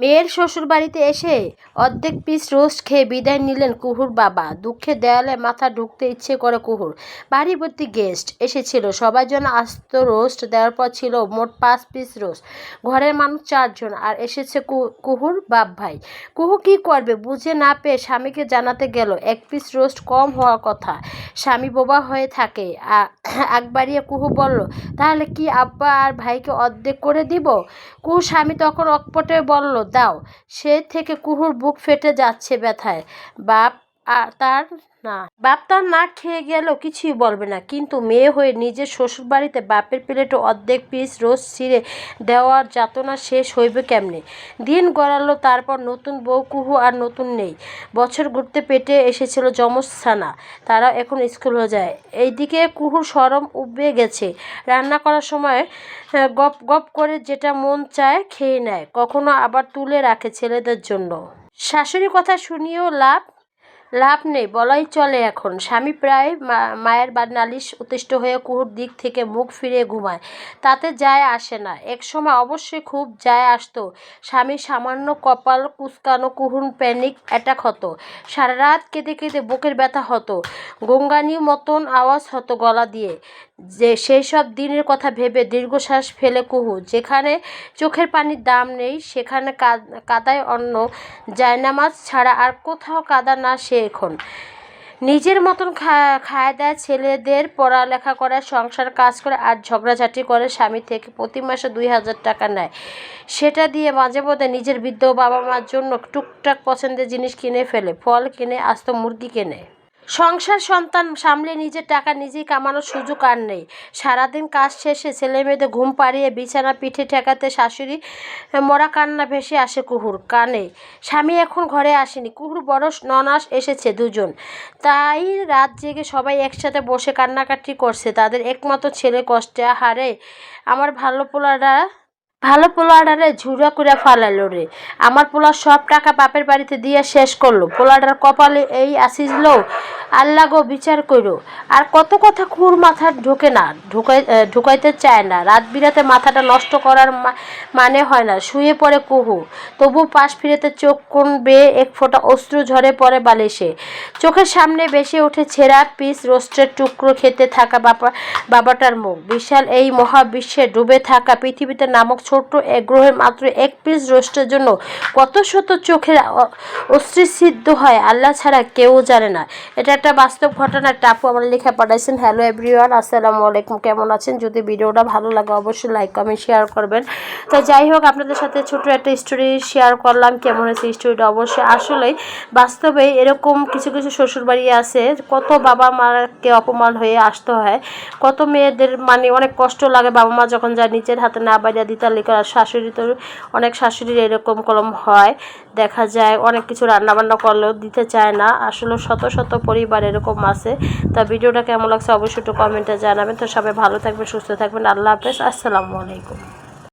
মেয়ের শ্বশুর বাড়িতে এসে অর্ধেক পিস রোস্ট খেয়ে বিদায় নিলেন কুহুর বাবা। দুঃখে দেয়ালে মাথা ঢুকতে ইচ্ছে করে কুহুর। বাড়ি ভর্তি গেস্ট এসেছিল। সবার জন্য আস্ত রোস্ট দেওয়ার পর ছিল মোট পাঁচ পিস রোস্ট ঘরের মানুষ চারজন আর এসেছে কুহুর বাপ ভাই কুহু কি করবে বুঝে না পেয়ে স্বামীকে জানাতে গেল, এক পিস রোস্ট কম হওয়ার কথা। স্বামী বোবা হয়ে থাকে। আগ বাড়িয়ে কুহু বলল, তাহলে কি আব্বা আর ভাইকে অর্ধেক করে দিব? কুহু স্বামী তখন অকপটে বলল দাও। সে থেকে কুহুর বুক ফেটে যাচ্ছে ব্যথায়। বাপ আ- তার না। বাপ তার না খেয়ে গেলেও কিছুই বলবে না। কিন্তু মেয়ে হয়ে নিজের শ্বশুর বাড়িতে বাপের প্লেটে অর্ধেক পিস রোজ ছিঁড়ে দেওয়ার যাতনা শেষ হইবে কেমনে? দিন গড়ালো, তারপর নতুন বউ কুহু আর নতুন নেই। বছর ঘুরতে পেটে এসেছিল যমজ ছানা তারা এখন স্কুলে যায়। এইদিকে কুহুর সরম উবে গেছে। রান্না করার সময় গপ গপ করে যেটা মন চায় খেয়ে নেয়। কখনো আবার তুলে রাখে ছেলেদের জন্য। শাশুড়ি কথা শুনিয়েও লাভ লাভ নেই, বলাই চলে এখন। স্বামী প্রায় মায়ের বা নালিশ অতিষ্ঠ হয়ে কুহুর দিক থেকে মুখ ফিরে ঘুমায়। তাতে যায় আসে না। এক সময় অবশ্যই খুব যায় আসতো। স্বামী সামান্য কপাল কুচকানো কুহুন প্যানিক অ্যাটাক হতো। সারা রাত কেঁদে কেঁদে বুকের ব্যথা হতো। গঙ্গানি মতন আওয়াজ হতো গলা দিয়ে। যে সেই সব দিনের কথা ভেবে দীর্ঘশ্বাস ফেলে কুহু। যেখানে চোখের পানির দাম নেই, সেখানে কাদায় অন্য জায়নামাজ ছাড়া আর কোথাও কাদা না সে এখন। নিজের মতন খায় দেয় ছেলেদের পড়ালেখা করে, সংসার কাজ করে আর ঝগড়াঝাটি করে স্বামী থেকে প্রতি মাসে দুই হাজার টাকা নেয়। সেটা দিয়ে মাঝে মধ্যে নিজের বৃদ্ধ বাবা মার জন্য টুকটাক পছন্দের জিনিস কিনে ফেলে, ফল কিনে, আস্ত মুরগি কেনে। সংসার সন্তান সামলে নিজের টাকা নিজেই কামানোর সুযোগ আর নেই। সারাদিন কাজ শেষে ছেলে মেয়েদের ঘুম পাড়িয়ে বিছানা পিঠে ঠেকাতে শাশুড়ি মরা কান্না ভেসে আসে কুহুর কানে। স্বামী এখন ঘরে আসেনি। কুহুর বড় ননাস এসেছে দুজন। তাই রাত জেগে সবাই একসাথে বসে কান্নাকাটি করছে। তাদের একমাত্র ছেলে কষ্টে হারে। আমার ভালো পোলারা ভালো পোলাডারে ঝুড়া করে ফালালো রে। আমার পোলার সব টাকা বাপের বাড়িতে দিয়ে শেষ করল। পোলাডার কপালে এই আসিল আল্লাহ গো বিচার করো আর কত কথা খুর মাথা ঢোকে না, ঢুকাই ঢুকাইতে চায় না। রাত বিরাতে মাথাটা নষ্ট করার মানে হয় না। শুয়ে পড়ে কুহু। তবু পাশ ফিরেতে চোখ কোন বেয়ে এক ফোঁটা অশ্রু ঝরে পড়ে বালিশে। চোখের সামনে বেসে ওঠে ছেঁড়া পিস রোস্টের টুকরো খেতে থাকা বাবা বাবাটার মুখ। বিশাল এই মহাবিশ্বে ডুবে থাকা পৃথিবীতে নামক ছোট্ট এক গ্রহের মাত্র এক পিস রোস্টের জন্য কত শত চোখের অশ্রুসিদ্ধ হয় আল্লাহ ছাড়া কেউ জানে না। এটা একটা বাস্তব ঘটনা। আপু আমার লেখা পাঠাইছেন হ্যালো এভরিওয়ান আসসালামু আলাইকুম, কেমন আছেন? যদি ভিডিওটা ভালো লাগে অবশ্যই লাইক কমেন্ট শেয়ার করবেন। তো যাই হোক, আপনাদের সাথে ছোট একটা স্টোরি শেয়ার করলাম, কেমন হয়েছে স্টোরিটা অবশ্যই। আসলেই বাস্তবে এরকম কিছু কিছু শ্বশুরবাড়ি আছে, কত বাবা মাকে অপমান হয়ে আসতে হয়, কত মেয়েদের মানে অনেক কষ্ট লাগে বাবা মা যখন যায় নিজের হাতে না বাইরে দিতার লিখে করা শাশুড়ি তো অনেক শাশুড়ির এরকম কলম হয়। দেখা যায় অনেক কিছু রান্নাবান্না করলেও দিতে চায় না। আসলে শত শত পরিবার এরকম আছে। তা ভিডিওটা কেমন লাগছে অবশ্যই একটু কমেন্টে জানাবেন। তো সবাই ভালো থাকবেন, সুস্থ থাকবেন। আল্লাহ হাফেজ। আসসালামু আলাইকুম।